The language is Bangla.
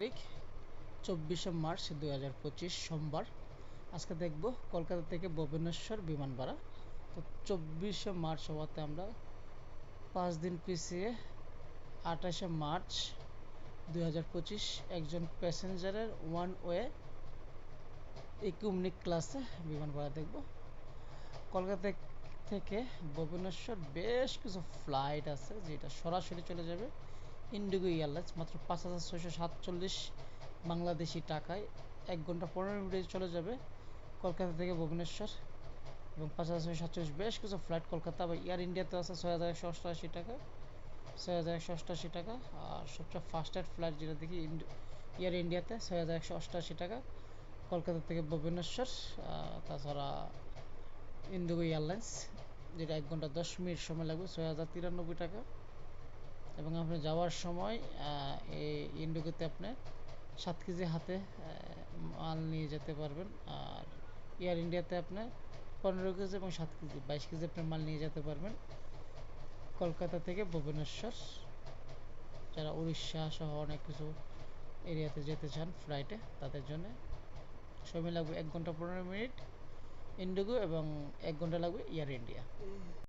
তারিখ, চব্বিশে মার্চ দুই হাজার পঁচিশ, সোমবার। আজকে দেখব কলকাতা থেকে ভুবনেশ্বর বিমান ভাড়া তো চব্বিশে মার্চ হওয়াতে আমরা পাঁচ দিন পিছিয়ে আঠাশে মার্চ দুই হাজার পঁচিশ একজন প্যাসেঞ্জারের ওয়ান ওয়ে ইকুমনিক ক্লাসে বিমান ভাড়া দেখব। কলকাতা থেকে ভুবনেশ্বর বেশ কিছু ফ্লাইট আছে যেটা সরাসরি চলে যাবে। ইন্ডিগো এয়ারলাইন্স মাত্র পাঁচ হাজার ছয়শো সাতচল্লিশ বাংলাদেশি টাকায়। এক ঘণ্টা পনেরো মিনিটে চলে যাবে কলকাতা থেকে ভুবনেশ্বর। এবং পাঁচ হাজার ছয়শো সাতচল্লিশ বেশ কিছু ফ্লাইট কলকাতা বা এয়ার ইন্ডিয়াতে আছে ছয় হাজার একশো অষ্টআশি টাকা। ছয় হাজার একশো অষ্টআশি টাকা। আর সবচেয়ে ফাস্টেস্ট ফ্লাইট যেটা দেখি এয়ার ইন্ডিয়াতে ছয় হাজার একশো অষ্টআশি টাকা। কলকাতা থেকে ভুবনেশ্বর তাছাড়া ইন্ডিগো এয়ারলাইন্স যেটা এক ঘণ্টা দশ মিনিট সময় লাগবে, ছয় হাজার তিরানব্বই টাকা। এবং আপনি যাওয়ার সময় এই ইন্ডিগোতে আপনি সাত কেজি হাতে মাল নিয়ে যেতে পারবেন। আর এয়ার ইন্ডিয়াতে আপনি পনেরো কেজি এবং সাত কেজি, বাইশ কেজি আপনি মাল নিয়ে যেতে পারবেন। কলকাতা থেকে ভুবনেশ্বর, যারা উড়িষ্যা সহ অনেক কিছু এরিয়াতে যেতে চান ফ্লাইটে তাদের জন্য সময় লাগবে এক ঘণ্টা পনেরো মিনিট ইন্ডিগো এবং এক ঘণ্টা লাগবে এয়ার ইন্ডিয়া।